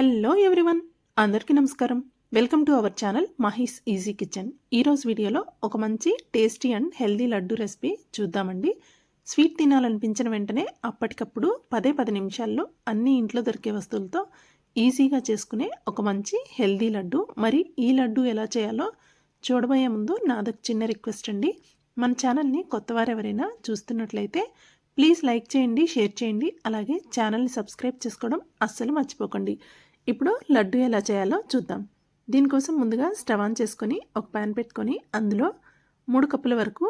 Hello everyone అందరికీ నమస్కారం. Welcome to our channel Mahi's easy kitchen. ఈరోజు వీడియోలో ఒక మంచి tasty and healthy laddu recipe చూద్దామండి. స్వీట్ తినాలనిపించిన వెంటనే అప్పటికప్పుడు పదే పది నిమిషాల్లో అన్ని ఇంట్లో దొరికే వస్తువులతో ఈజీగా చేసుకునే ఒక మంచి హెల్దీ లడ్డు. మరి ఈ లడ్డు ఎలా చేయాలో చూడబోయే ముందు నాదొక చిన్న రిక్వెస్ట్ అండి. మన ఛానల్ని కొత్తవారు ఎవరైనా చూస్తున్నట్లయితే ప్లీజ్ లైక్ చేయండి షేర్ చేయండి. అలాగే ఛానల్ని సబ్స్క్రైబ్ చేసుకోవడం అస్సలు మర్చిపోకండి. ఇప్పుడు లడ్డు ఎలా చేయాలో చూద్దాం. దీనికోసం ముందుగా స్టవ్ ఆన్ చేసుకొని ఒక ప్యాన్ పెట్టుకొని అందులో మూడు కప్పుల వరకు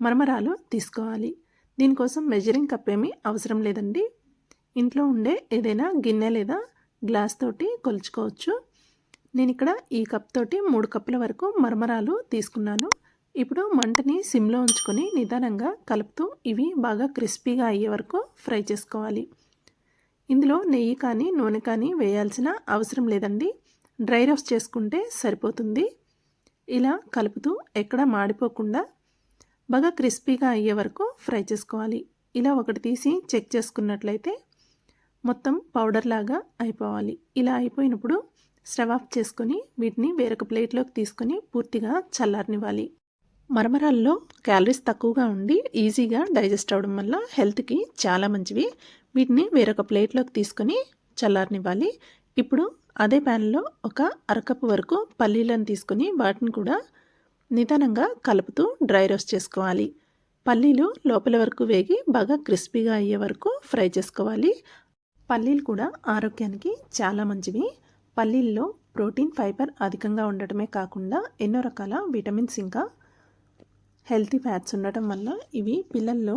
మరమరాలు తీసుకోవాలి. దీనికోసం మెజరింగ్ కప్ ఏమీ అవసరం లేదండి. ఇంట్లో ఉండే ఏదైనా గిన్నె లేదా గ్లాస్ తోటి కొలుచుకోవచ్చు. నేను ఇక్కడ ఈ కప్ తోటి మూడు కప్పుల వరకు మరమరాలు తీసుకున్నాను. ఇప్పుడు మంటని సిమ్లో ఉంచుకొని నిదానంగా కలుపుతూ ఇవి బాగా క్రిస్పీగా అయ్యే వరకు ఫ్రై చేసుకోవాలి. ఇందులో నెయ్యి కానీ నూనె కానీ వేయాల్సిన అవసరం లేదండి. డ్రై రోస్ట్ చేసుకుంటే సరిపోతుంది. ఇలా కలుపుతూ ఎక్కడ మాడిపోకుండా బాగా క్రిస్పీగా అయ్యే వరకు ఫ్రై చేసుకోవాలి. ఇలా ఒకటి తీసి చెక్ చేసుకున్నట్లయితే మొత్తం పౌడర్ లాగా అయిపోవాలి. ఇలా అయిపోయినప్పుడు స్టవ్ ఆఫ్ చేసుకొని వీటిని వేరొక ప్లేట్లోకి తీసుకొని పూర్తిగా చల్లారనివ్వాలి. మరమరాల్లో క్యాలరీస్ తక్కువగా ఉండి ఈజీగా డైజెస్ట్ అవడం వల్ల హెల్త్కి చాలా మంచివి. వీటిని వేరొక ప్లేట్లోకి తీసుకొని చల్లారనివ్వాలి. ఇప్పుడు అదే ప్యాన్లో ఒక అరకప్పు వరకు పల్లీలను తీసుకొని వాటిని కూడా నిదానంగా కలుపుతూ డ్రై రోస్ట్ చేసుకోవాలి. పల్లీలు లోపల వరకు వేగి బాగా క్రిస్పీగా అయ్యే వరకు ఫ్రై చేసుకోవాలి. పల్లీలు కూడా ఆరోగ్యానికి చాలా మంచివి. పల్లీల్లో ప్రోటీన్ ఫైబర్ అధికంగా ఉండటమే కాకుండా ఎన్నో రకాల విటమిన్స్ ఇంకా హెల్తీ ఫ్యాట్స్ ఉండటం వల్ల ఇవి పిల్లల్లో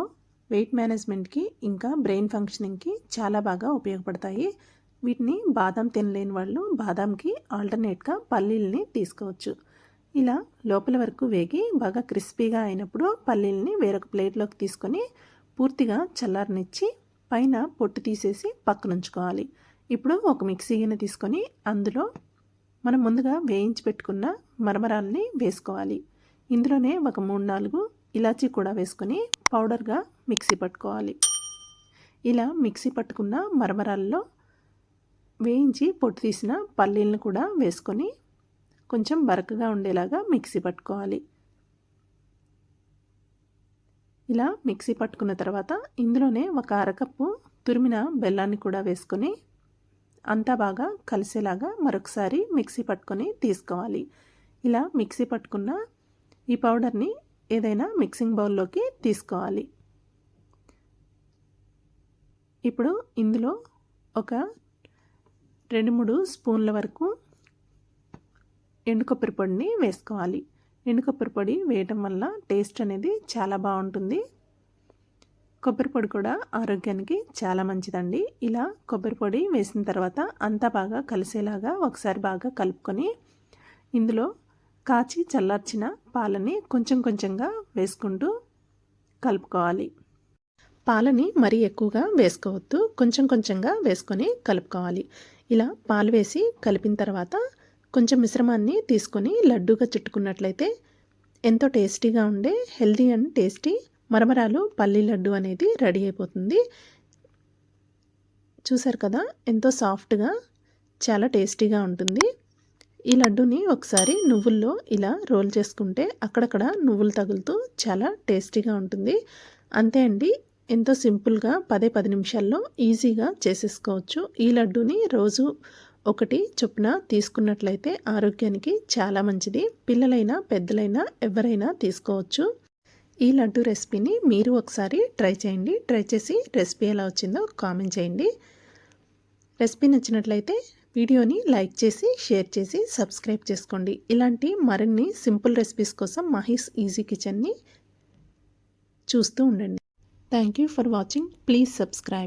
వెయిట్ మేనేజ్మెంట్కి ఇంకా బ్రెయిన్ ఫంక్షనింగ్కి చాలా బాగా ఉపయోగపడతాయి. వీటిని బాదం తినలేని వాళ్ళు బాదంకి ఆల్టర్నేట్గా పల్లీల్ని తీసుకోవచ్చు. ఇలా లోపల వరకు వేగి బాగా క్రిస్పీగా అయినప్పుడు పల్లీల్ని వేరొక ప్లేట్లోకి తీసుకొని పూర్తిగా చల్లారనిచ్చి పైన పొట్టు తీసేసి పక్కనుంచుకోవాలి. ఇప్పుడు ఒక మిక్సీ గిన్నె తీసుకొని అందులో మనం ముందుగా వేయించి పెట్టుకున్న మరమరాల్ని వేసుకోవాలి. ఇందులోనే ఒక మూడు నాలుగు ఇలాచీ కూడా వేసుకొని పౌడర్గా మిక్సీ పట్టుకోవాలి. ఇలా మిక్సీ పట్టుకున్న మరమరాల్లో వేయించి పొట్టు తీసిన పల్లీలను కూడా వేసుకొని కొంచెం బరకగా ఉండేలాగా మిక్సీ పట్టుకోవాలి. ఇలా మిక్సీ పట్టుకున్న తర్వాత ఇందులోనే ఒక అరకప్పు తురిమిన బెల్లాన్ని కూడా వేసుకొని అంతా బాగా కలిసేలాగా మరొకసారి మిక్సీ పట్టుకొని తీసుకోవాలి. ఇలా మిక్సీ పట్టుకున్న ఈ పౌడర్ని ఏదైనా మిక్సింగ్ బౌల్లోకి తీసుకోవాలి. ఇప్పుడు ఇందులో ఒక రెండు మూడు స్పూన్ల వరకు ఎండు కొబ్బరి పొడిని వేసుకోవాలి. ఎండు కొబ్బరి పొడి వేయటం వల్ల టేస్ట్ అనేది చాలా బాగుంటుంది. కొబ్బరి పొడి కూడా ఆరోగ్యానికి చాలా మంచిదండి. ఇలా కొబ్బరి పొడి వేసిన తర్వాత అంతా బాగా కలిసేలాగా ఒకసారి బాగా కలుపుకొని ఇందులో కాచి చల్లార్చిన పాలని కొంచెం కొంచెంగా వేసుకుంటూ కలుపుకోవాలి. పాలని మరీ ఎక్కువగా వేసుకోవద్దు. కొంచెం కొంచెంగా వేసుకొని కలుపుకోవాలి. ఇలా పాలు వేసి కలిపిన తర్వాత కొంచెం మిశ్రమాన్ని తీసుకొని లడ్డూగా చుట్టుకున్నట్లయితే ఎంతో టేస్టీగా ఉండే హెల్దీ అండ్ టేస్టీ మరమరాలు పల్లి లడ్డు అనేది రెడీ అయిపోతుంది. చూసారు కదా? ఎంతో సాఫ్ట్గా చాలా టేస్టీగా ఉంటుంది. ఈ లడ్డూని ఒకసారి నువ్వుల్లో ఇలా రోల్ చేసుకుంటే అక్కడక్కడ నువ్వులు తగులుతూ చాలా టేస్టీగా ఉంటుంది. అంతే అండి ఎంతో సింపుల్గా పదే పది నిమిషాల్లో ఈజీగా చేసేసుకోవచ్చు. ఈ లడ్డూని రోజు ఒకటి చొప్పున తీసుకున్నట్లయితే ఆరోగ్యానికి చాలా మంచిది. పిల్లలైనా పెద్దలైనా ఎవరైనా తీసుకోవచ్చు. ఈ లడ్డు రెసిపీని మీరు ఒకసారి ట్రై చేయండి. ట్రై చేసి రెసిపీ ఎలా వచ్చిందో కామెంట్ చేయండి. రెసిపీ నచ్చినట్లయితే వీడియోని లైక్ చేసి షేర్ చేసి సబ్స్క్రైబ్ చేసుకోండి. ఇలాంటి మరిన్ని సింపుల్ రెసిపీస్ కోసం మహేష్ ఈజీ కిచెన్ని చూస్తూ ఉండండి. Thank you for watching please subscribe